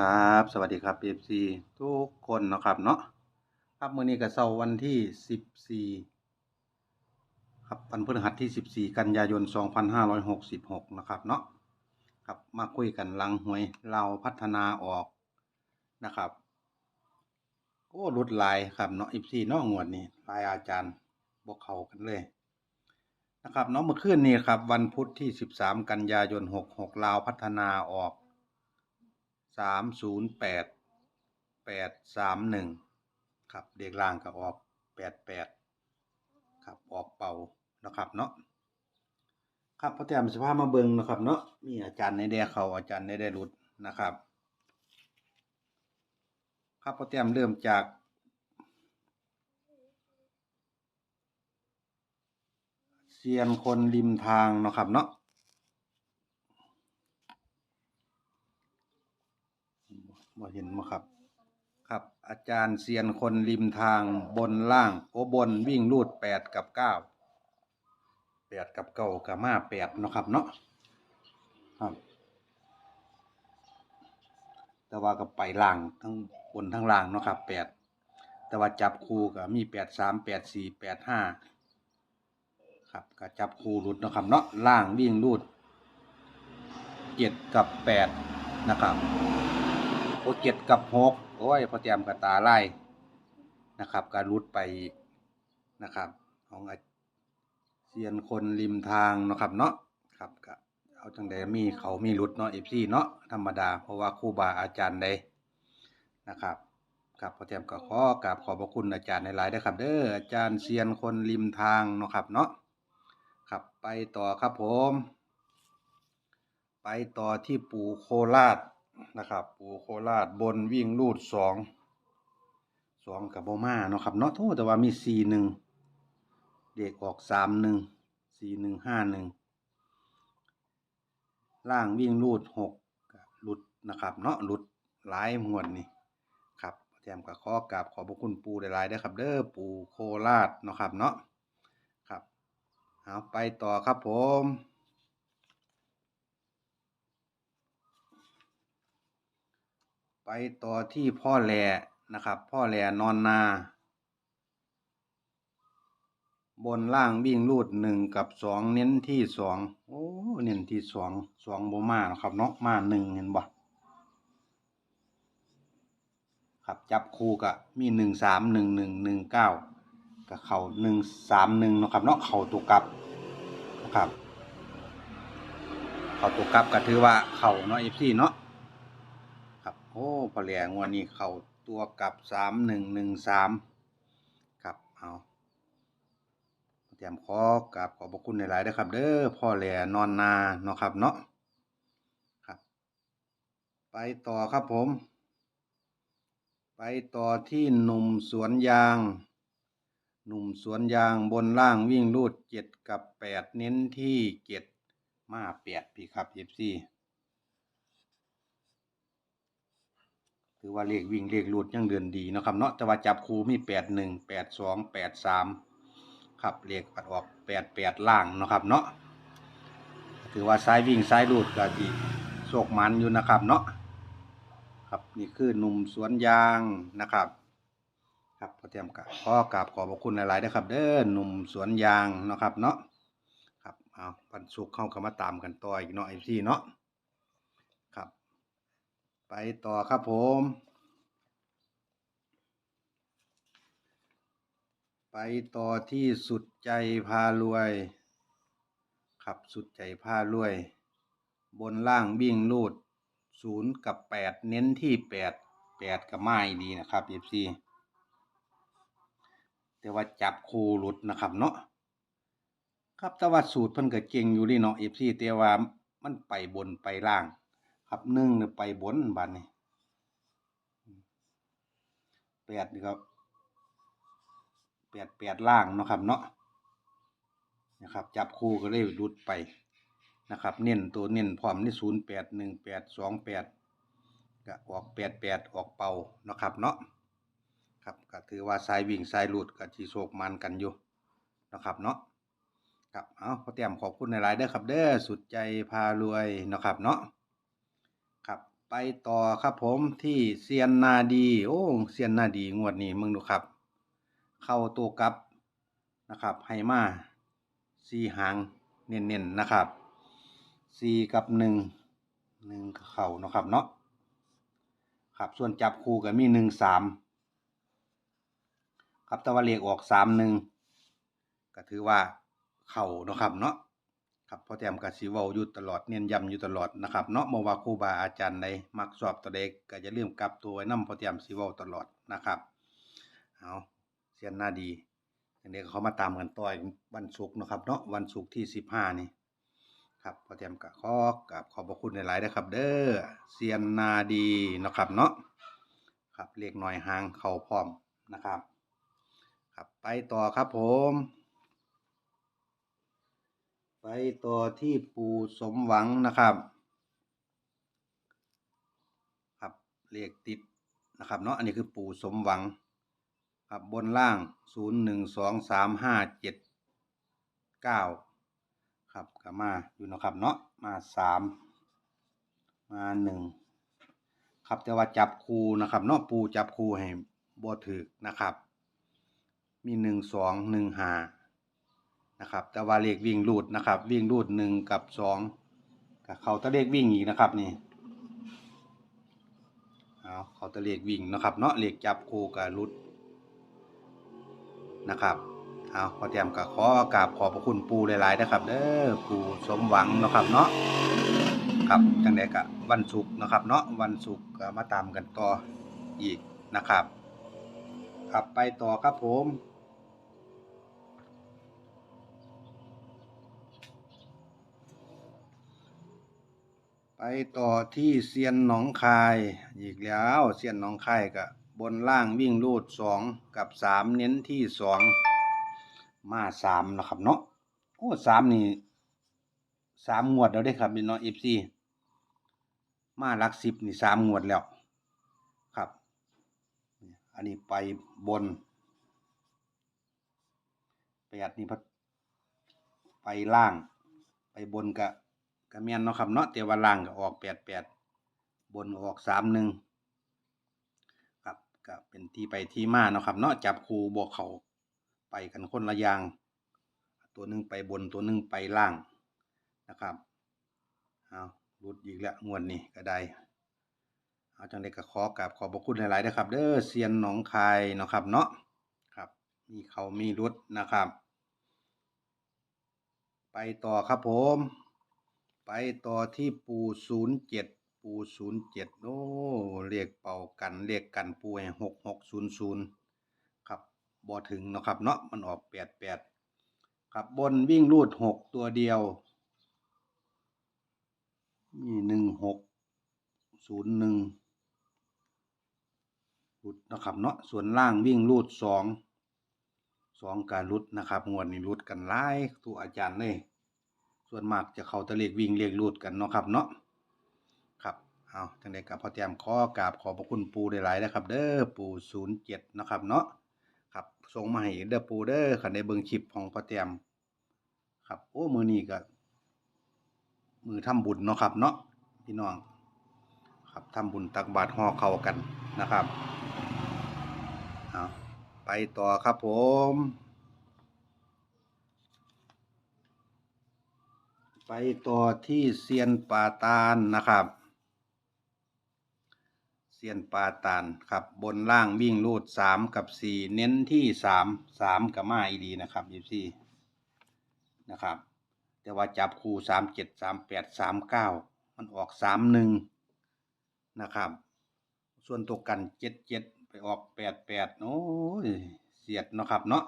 ครับ สวัสดีครับ FC ทุกคนนะครับเนาะครับมื้อนี้ก็เสาร์วันที่14ครับวันพฤหัสที่14กันยายน2566นะครับเนาะครับมาคุยกันหลังหวยเราวพัฒนาออกนะครับโอ้รุดลายครับเนาะ FC เนาะงวดนี้ลายอาจารย์บ่เขากันเลยนะครับเนาะเมื่อคืนนี้ครับ วันพุธที่13กันยายน66ลาวพัฒนาออก สามศูนย์แปดแปดสามหนึ่งครับเด็กล่างก็ออกแปดแปดครับออกเป่านะครับเนาะครับพระแต้มสภาพมาเบิงนะครับเนาะมีอาจารย์ในแดเขาอาจารย์ในแดรุดนะครับ ครับพระแต้มเริ่มจากเซียนคนริมทางนะครับเนาะ บ่เห็นมาครับ ครับ อาจารย์เซียนคนริมทางบนล่างโอบนวิ่งรูดแปดกับเก้าแปดกับเก้ากับมาแปดเนาะครับเนาะครับ แต่ว่าก็ไปล่างทั้งบนทั้งล่างเนาะครับแปดแต่ว่าจับคู่ก็มีแปดสามแปดสี่แปดห้าครับก็จับคู่รุดนะครับเนาะล่างวิ่งรูดเจ็ดกับแปดนะครับ โอเจ็ดกับหกโอ้ยพอเตรียมกับตาไล่นะครับการรุดไปนะครับ ของเซียนคนริมทางนะครับเนาะครับก็เอาจังใดมีเขามีรุดเนาะเอฟซีเนาะธรรมดาเพราะว่าครูบาอาจารย์ใดนะครับครับพอเตรียมก็ขอกราบขอบพระคุณอาจารย์ในหลายๆด้ครับเด้ออาจารย์เซียนคนริมทางนะครับเนาะครับไปต่อครับผม ไปต่อที่ปู่โคราช นะครับปูโคราชบนวิ่งลูดสองสองกับโบมาเนาะครับเนาะโทษแต่ว่ามีสี่หนึ่งเด็กออกสามหนึ่งสี่หนึ่งห้าหนึ่งล่างวิ่งลูดหกหลุดนะครับ เนาะหลุดหลายหมวดนี่ครับแถมกับข้อกราบขอบพระคุณปูหลายๆเด้ครับ เด้อปูโคราชเนาะครับเนาะครับเอาไปต่อครับผม ไปต่อที่พ่อแหล่นะครับ พ่อแหล่นอนนา บนล่างวิ่งรูดหนึ่งกับสองเน้นที่สองโอ้เน้นที่สองสองโบมานะครับเนาะมาหนึ่งเห็นบ่ครับจับคู่กะมีหนึ่งสามหนึ่งหนึ่งหนึ่งเก้ากับเข่าหนึ่งสามหนึ่งนะครับเนาะเข่าตัวกลับนะครับ เข่าตัวกลับก็ถือว่าเข่าเนาะเอฟซีเนาะ โอ้พอแหลงวันนี้เข้าตัวกลับสามหนึ่งหนึ่งสามครับเอาเตรียมขอกราบขอบพระคุณหลายๆนะครับ เด้อพ่อแหลนอนนาเนาะครับเนาะครับ ไปต่อครับผม ไปต่อที่หนุ่มสวนยาง หนุ่มสวนยางบนล่างวิ่งรูดเจ็ดกับแปดเน้นที่เจ็ดมาแปดพี่ครับเอฟซี ถือว่าเลขวิ่งเลขรูดยังเดินดีนะครับเนาะแต่ว่าจับคูมีแปดหนึ่งแปดสองแปดสามครับเลขปัดออกแปดแปดล่างนะครับเนาะถือว่าซ้ายวิ่งซ้ายรูดก็ดีโศกมันอยู่นะครับเนาะครับนี่คือหนุ่มสวนยางนะครับครับพอเตรียมกับขอกราบขอบพระคุณหลายๆนะครับ เด้อหนุ่มสวนยางนะครับเนาะครับเอาปันสุกเข้ากันมาตามกันต่ออีกเนาะไอซี่เนาะ ไปต่อครับผม ไปต่อที่สุดใจพารวยครับสุดใจพารวย บนล่างวิ่งลูดศูนย์กับแปดเน้นที่แปดแปดกับไม้ดีนะครับเอฟซีแต่ว่าจับคูหลุดนะครับเนาะครับแต่ว่าสูตรเพิ่นก็เก่งอยู่นี่เนาะเอฟซีแต่ว่ามันไปบนไปล่าง ครับหนึ่งไปบนบัดนี้แปดนี่ครับแปดแปดล่างเนาะครับเนาะนะครับ จับคู่ก็เลยรุดไปนะครับ เน้นตัวเน้นพร้อมนี่ศูนย์แปดหนึ่งแปดสองแปดก็ออกแปดแปดออกเป่านะครับเนาะครับก็ถือว่าสายวิ่งสายหลุดกับทีโศกมันกันอยู่นะครับเนาะครับเอาขอเตรียมขอบคุณในไลน์เด้อครับเด้อสุดใจพารวยนะครับเนาะ ไปต่อครับผมที่เซียนนาดี โอ้เซียนนาดีงวดนี้มึงดูครับ เข้าตัวกลับนะครับให้มาสี่หางเน้นๆนะครับสี่กับหนึ่งหนึ่งเข่านะครับเนาะครับส่วนจับคู่ก็มีหนึ่งสามครับต่ว่าเลขออกสามหนึ่งก็ถือว่าเข่านะครับเนาะ ครับพอแต้มกับสีวาอยู่ตลอดเน้นย้ำอยู่ตลอดนะครับเนาะบ่ว่าครูบาอาจารย์ใดมักสอบตัวเด็กก็จะเริ่าลืมกลับตัวไว้นํพอแต้มสีวาตลอดนะครับเอาเสียนหน้าดีอย่างนี้เขามาตามกันต่อยวันศุกร์นะครับเนาะวันศุกร์ที่สิบห้านี่ครับพอแต้มกับขอกับขอบพระคุณหลายๆนะครับ เด้อเซียนนาดีนะครับเนาะครับเลขหน่อยหางเขาพร้อมนะครับ ครับไปต่อครับผม ไปต่อที่ปู่สมหวังนะครับ ครับเลขติดนะครับเนาะอันนี้คือปู่สมหวัง ครับบนล่างศูนย์หนึ่งสองสามห้าเจ็ดเก้าครับก็มาอยู่นะครับเนาะมาสามมาหนึ่งครับแต่ว่าจับคูนะครับเนาะปูจับคูให้บ่ถึกนะครับ มีหนึ่งสองหนึ่งห้า นะครับ แต่ว่าเลขวิ่งรูดนะครับ วิ่งรูดหนึ่งกับสองกับเขาตะเลขวิ่งอีกนะครับนี่เอาเขาตะเลขวิ่งนะครับเนาะเลขจับคูกับรุดนะครับเอาพอเตรียมกับขอกราบขอบพระคุณปูหลายๆนะครับ เด้อปูสมหวังนะครับเนาะครับจังไดกะวันศุกร์นะครับ เนาะวันศุกร์มาตามกันต่ออีกนะครับ ครับไปต่อครับผม ไปต่อที่เซียนหนองคาย อีกแล้วเซียนหนองคายกับบนล่างวิ่งรูดสองกับสามเน้นที่สองมาสามนะครับเนาะโอ้สามนี่สามงวดแล้วได้ครับพี่น้องเอฟซีมาลักสิบนี่สามงวดแล้วครับ อันนี้ไปบนแปดนี่พัดไปล่าง ไปบนกะ กะเมียนเนาะครับเนาะแต่ว่าล่างก็ออกแปดแปดบนออกสามหนึ่งครับก็เป็นที่ไปที่มาเนาะครับเนาะจับคูบวกเขาไปกันคนละอย่าง ตัวหนึ่งไปบนตัวหนึ่งไปล่างนะครับเอารุดอีกแล้วงวดนี้ก็ได้เอาจังไดก็ขอกราบขอบพระคุณหลายๆนะครับ เด้อเซียนหนองคายเนาะครับเนาะครับ มีเขามีรุดนะครับ ไปต่อครับผม ไปต่อที่ปูศูนย์เจ็ดปูศูนย์เจ็ดโอ้เรียกเป่ากันเรียกกันปูให้หกหกศูนย์ศูนย์ครับบ่ถึงเนาะครับเนาะมันออกแปดแปดครับบนวิ่งรูดหกตัวเดียวมีหนึ่งหกศูนย์หนึ่งรุดนะครับเนาะส่วนล่างวิ่งรูดสองสองการรุดนะครับงวดนี้รุดกันหลายตัวอาจารย์เลย ส่วนมากจะเขาตะเลกวิ่งเรียกรูดกันเนาะครับเนาะครับเอาจังไดกับพอเตรียมข้อกราบขอบพระคุณปูได้หลายนะครับ เด้อปูศูนย์เจ็ดนะครับเนาะครับส่งมาให้เด้อปูเด้อขันในเบิงคลิปของพอเตรียมครับโอ้มือนี้ก็มือทำบุญเนาะครับ เนาะพี่น้อง ครับทำบุญตักบาตรห่อเข้ากันนะครับเอาไปต่อครับผม ไปต่อที่เซียนป่าตาลนะครับ เซียนป่าตาลครับบนล่างวิ่งรูดสามกับสี่เน้นที่สามสามกับมาอีดีนะครับยี่สี่นะครับ แต่ว่าจับคู่สามเจ็ดสามแปดสามเก้ามันออกสามหนึ่งนะครับ ส่วนตัวกันเจ็ดเจ็ดไปออกแปดแปดโอ้ยเสียดเนาะครับเนาะ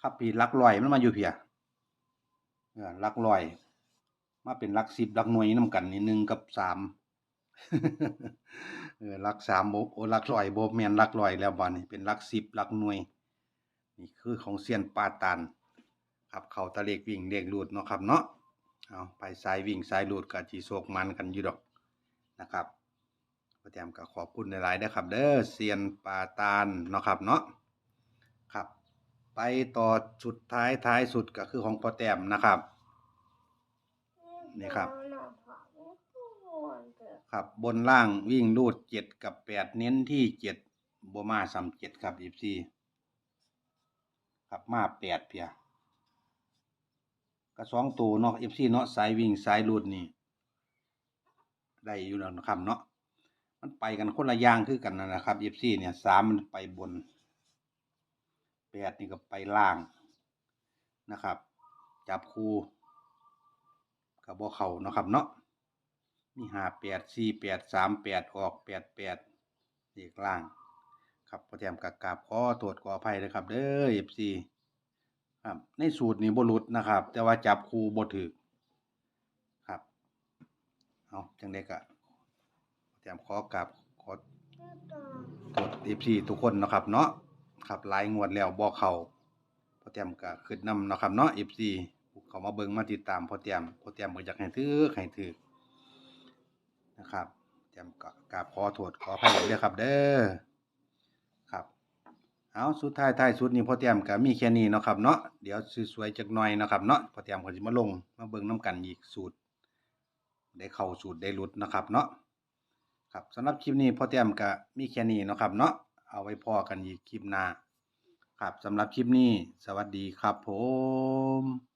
ครับพี่ลักลอยมันมาอยู่เพียเออลักลอย มาเป็นหลักสิบหลักหน่วยน้ำกันนี่หนึ่งกับสามเออหลักสามโบโอหลักร้อยโบแมนหลักร้อยแล้วบอนี่เป็นหลักสิบหลักหน่วย นี่คือของเซียนปาตันครับเขาตะเลกวิ่งเลกลูดเนาะครับเนาะเอาไปสายวิ่งสายหลูดกับจีโศกมันกันอยู่ดอกนะครับพระแต้มก็ขอบคุณหลายๆนะครับ เด้อเซียนปาตานเนาะครับเนาะครับ ไปต่อสุดท้ายท้ายสุดก็คือของพอแต้มนะครับ นี่ครับเอาครับบนล่างวิ่งรูดเจ็ดกับแปดเน้นที่เจ็ดบมาซ้ำเจ็ดครับอีซีครับมาแปดเพียก็สองตัวเนาะเอฟซีเนาะสายวิ่งสายรูดนี่ได้อยู่แล้วนะครับเนาะมันไปกันคนละอย่างคือกันนั่นแหละครับเอฟซีเนี่ยสามมันไปบนแปดนี่ก็ไปล่างนะครับ จับคู่ กับบ่เขาเนาะครับเนาะมีห้าแปดสี่แปดสามแปดออกแปดแปดเด็กล่าง ครับพอแถมกับกราบขอโทษขออภัยนะครับ เด้อเอฟซีครับ ในสูตรนี้บรุษนะครับ แต่ว่าจับคูบถือครับเอาจังไดก็พอแถมขอกราบขอโทษเอฟซีทุกคนนะครับ เนาะครับลายงวดแล้วบ่เขาพอเตรียมก็ขึ้นนำนะครับเนาะ FC เขามาเบิงมาติดตามพอเตรียมพอเตรียมก็อยากให้ถือให้ถือนะครับเตรียมก็กราบขอโทษขออภัยเด้อครับ เด้อครับเอาสุดท้ายท้ายสุดนี้พอเตรียมก็มีแค่นี้เนาะครับเนาะเดี๋ยวสวยๆจักหน่อยนะครับเนาะพอเตรียมก็สิมาลงมาเบิ่งนํกันอีกสูตร ได้เข้าสูตรได้หลุดนะครับ เนาะครับสำหรับคลิปนี้พอเตรียมก็มีแค่นี้เนาะครับเนาะเอาไว้พอกันอีกคลิปหน้าครับสำหรับคลิปนี้ สวัสดีครับผม